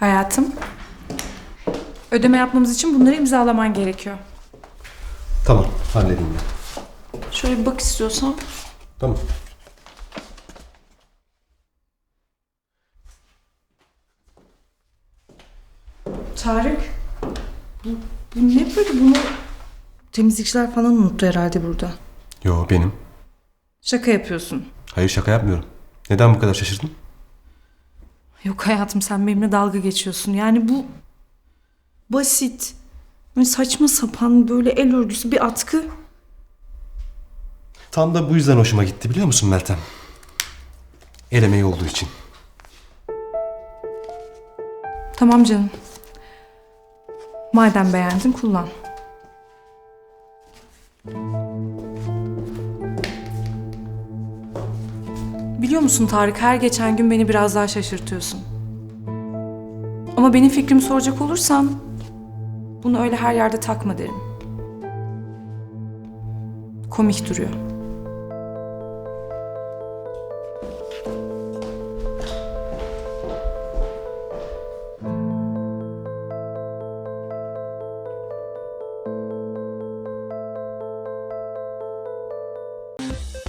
Hayatım. Ödeme yapmamız için bunları imzalaman gerekiyor. Tamam, halledeyim ben. Şöyle bir bak istiyorsan. Tamam. Tarık. Bu, bu ne böyle bunu... Temizlikçiler falan unuttu herhalde burada. Yo benim. Şaka yapıyorsun. Hayır şaka yapmıyorum. Neden bu kadar şaşırdın? Yok hayatım sen benimle dalga geçiyorsun. Yani bu basit. Böyle saçma sapan böyle el örgüsü bir atkı. Tam da bu yüzden hoşuma gitti biliyor musun Meltem? El emeği olduğu için. Tamam canım. Madem beğendin kullan. Biliyor musun Tarık her geçen gün beni biraz daha şaşırtıyorsun. Ama benim fikrimi soracak olursan bunu öyle her yerde takma derim. Komik duruyor.